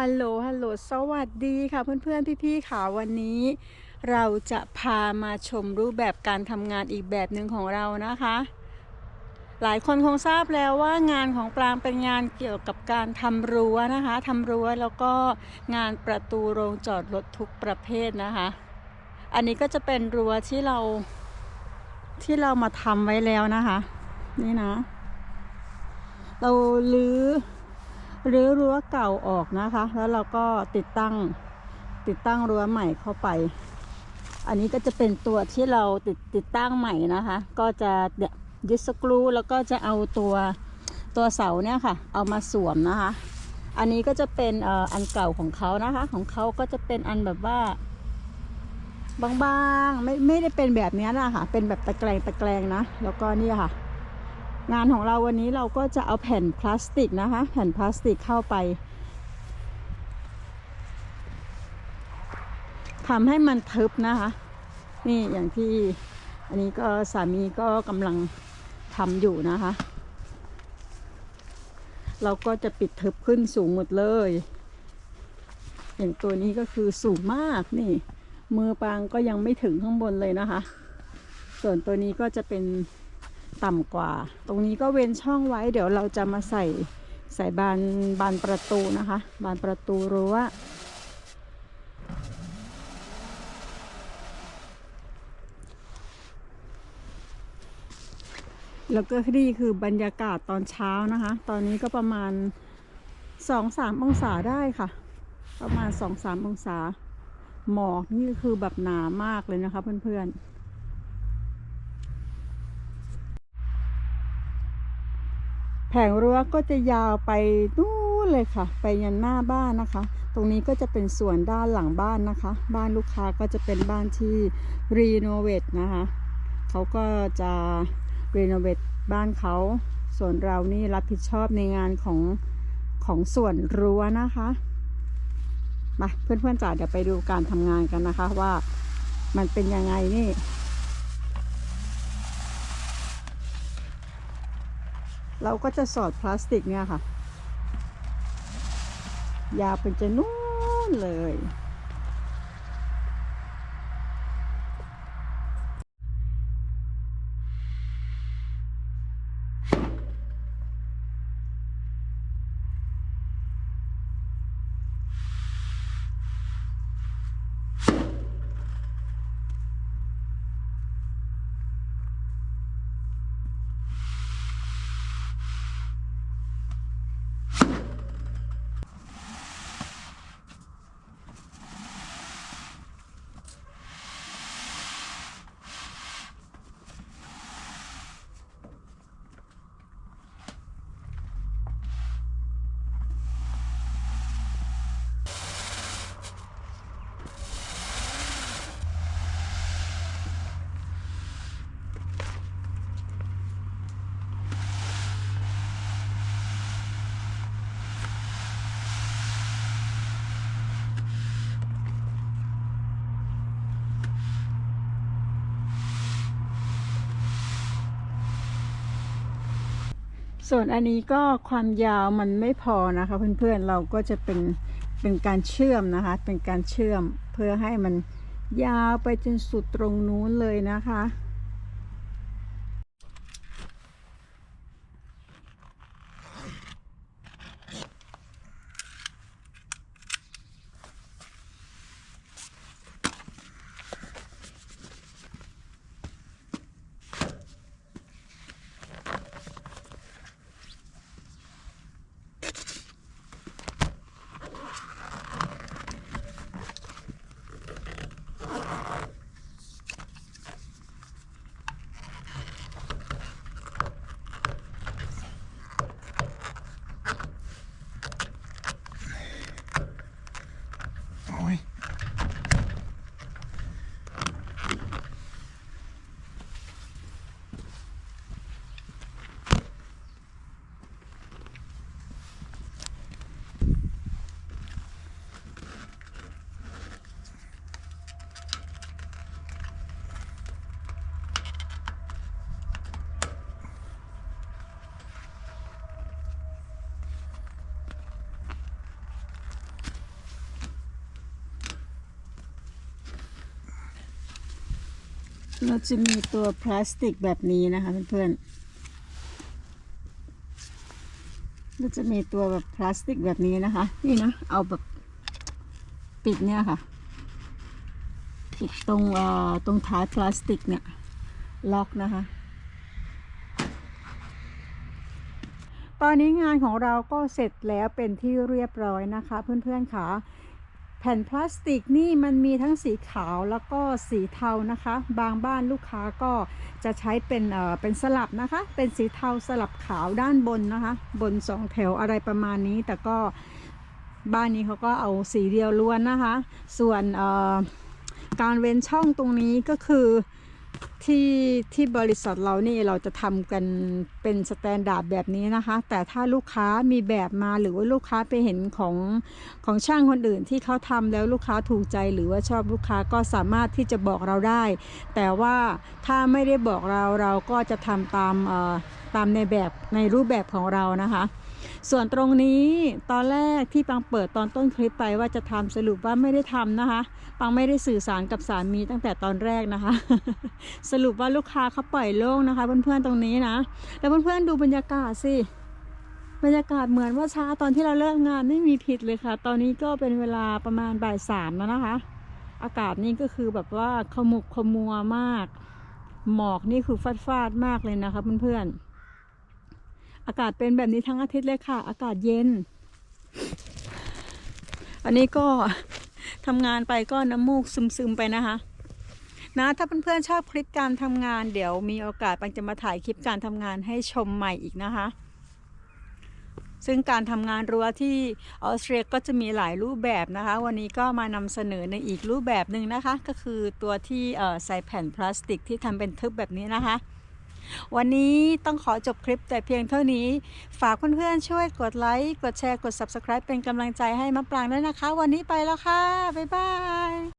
ฮัลโหล ฮัลโหล สวัสดีค่ะเพื่อนๆ พี่ๆ ค่ะ วันนี้เราจะพามาชมรูปแบบการทำงานอีกแบบหนึ่งของเรานะคะ หลายคนคงทราบแล้วว่างานของปรางเป็นงานเกี่ยวกับการทำรั้วนะคะทำรั้วแล้วก็งานประตูโรงจอดรถทุกประเภทนะคะ อันนี้ก็จะเป็นรั้วที่เราที่เรามาทำไว้แล้วนะคะ นี่นะ เราลื้อ รื้อรั้วเก่าออกนะคะ แล้วเราก็ติดตั้งติดตั้งรั้วใหม่เข้าไป อันนี้ก็จะเป็นตัวที่เราติดติดตั้งใหม่นะคะ ก็จะยยึดสกรูแล้วก็จะเอาตัวตัวเสาเนี่ยค่ะ เอามาสวมนะคะ อันนี้ก็จะเป็นเอ่ออันเก่าของเขานะคะ ของเขาก็จะเป็นอันแบบว่าบางๆไม่ไม่ได้เป็นแบบนี้นะคะเป็นแบบตะแกรงตะแกรงนะ แล้วก็นี่ค่ะ งานของเราวันนี้เราก็จะเอาแผ่นพลาสติกนะคะ แผ่นพลาสติกเข้าไปทำให้มันทึบนะคะ นี่อย่างที่อันนี้ก็สามีก็กำลังทำอยู่นะคะ เราก็จะปิดทึบขึ้นสูงหมดเลย อย่างตัวนี้ก็คือสูงมากนี่ มือปางก็ยังไม่ถึงข้างบนเลยนะคะ ส่วนตัวนี้ก็จะเป็น ต่ำกว่า ตรงนี้ก็เว้นช่องไว้ เดี๋ยวเราจะมาใส่ใส่บานบานประตูนะคะ บานประตูรั้วแล้วก็นี่คือบรรยากาศตอนเช้านะคะ ตอนนี้ก็ประมาณสองสามองศาได้ค่ะ ประมาณสองสามองศา หมอกนี่คือแบบหนามากเลยนะคะเพื่อนๆ ผงรั้วก็จะยาวไปนู่นเลยค่ะ ไปยันหน้าบ้านนะคะ ตรงนี้ก็จะเป็นส่วนด้านหลังบ้านนะคะ บ้านลูกค้าก็จะเป็นบ้านที่รีโนเวทนะคะเขาก็จะรีโนเวทบ้านเขาส่วนเรานี่รับผิดชอบในงานของของส่วนรั้วนะคะมาเพื่อนๆจ๋าเดี๋ยวไปดูการทำงานกันนะคะว่ามันเป็นยังไงนี่ เราก็จะสอดพลาสติกเนี่ยค่ะ ยาวเป็นจะนู่นเลย ส่วนอันนี้ก็ความยาวมันไม่พอนะคะเพื่อนๆเราก็จะเป็นเป็นการเชื่อมนะคะ เป็นการเชื่อมเพื่อให้มันยาวไปจนสุดตรงนู้นเลยนะคะ เราจะมีตัวพลาสติกแบบนี้นะคะเพื่อนๆเราจะมีตัวแบบพลาสติกแบบนี้นะคะ นี่นะ เอาแบบปิดเนี่ยค่ะ ปิดตรงเอ่อตรงท้ายพลาสติกเนี่ย ล็อกนะคะ ตอนนี้งานของเราก็เสร็จแล้วเป็นที่เรียบร้อยนะคะ เพื่อนๆค่ะ แผ่นพลาสติกนี่มันมีทั้งสีขาวแล้วก็สีเทานะคะ บางบ้านลูกค้าก็จะใช้เป็นเอ่อเป็นสลับนะคะ เป็นสีเทาสลับขาวด้านบนนะคะ บนสองแถวอะไรประมาณนี้ แต่ก็บ้านนี้เขาก็เอาสีเดียวล้วนนะคะ ส่วนเอ่อการเว้นช่องตรงนี้ก็คือ ที่ที่บริษัทเรานี่เราจะทำกันเป็นสแตนดาร์ดแบบนี้นะคะ แต่ถ้าลูกค้ามีแบบมาหรือว่าลูกค้าไปเห็นของของช่างคนอื่นที่เขาทำแล้วลูกค้าถูกใจหรือว่าชอบลูกค้าก็สามารถที่จะบอกเราได้ แต่ว่าถ้าไม่ได้บอกเราเราก็จะทำตามเอ่อตามในแบบในรูปแบบของเรานะคะ ส่วนตรงนี้ตอนแรกที่ปังเปิดตอนต้นคลิปไปว่าจะทำสรุปว่าไม่ได้ทำนะคะ ปังไม่ได้สื่อสารกับสามีตั้งแต่ตอนแรกนะคะ สรุปว่าลูกค้าเขาปล่อยโล่งนะคะ เพื่อนๆตรงนี้นะแล้วเพื่อนๆดูบรรยากาศสิบรรยากาศเหมือนว่าเช้าตอนที่เราเลิกงานไม่มีผิดเลยค่ะ ตอนนี้ก็เป็นเวลาประมาณบ่ายสามแล้วนะคะ อากาศนี่ก็คือแบบว่าขมุกขมัวมาก หมอกนี่คือฟาดฟาดมากเลยนะคะเพื่อนๆ อากาศเป็นแบบนี้ทั้งอาทิตย์เลยค่ะ อากาศเย็น อันนี้ก็ทำงานไปก็น้ำมูกซึมๆไปนะคะ นะถ้าเพื่อนๆชอบคลิปการทำงาน เดี๋ยวมีโอกาสปังจะมาถ่ายคลิปการทำงานให้ชมใหม่อีกนะคะ ซึ่งการทำงานรั้วที่ออสเตรียก็จะมีหลายรูปแบบนะคะ วันนี้ก็มานำเสนอในอีกรูปแบบหนึ่งนะคะ ก็คือตัวที่ใส่แผ่นพลาสติกที่ทำเป็นทึบแบบนี้นะคะ วันนี้ต้องขอจบคลิปแต่เพียงเท่านี้ ฝากเพื่อนๆช่วยกดไลค์ กดแชร์ กด Subscribe เป็นกำลังใจให้มะปรางด้วยนะคะ วันนี้ไปแล้วค่ะ บ๊ายบาย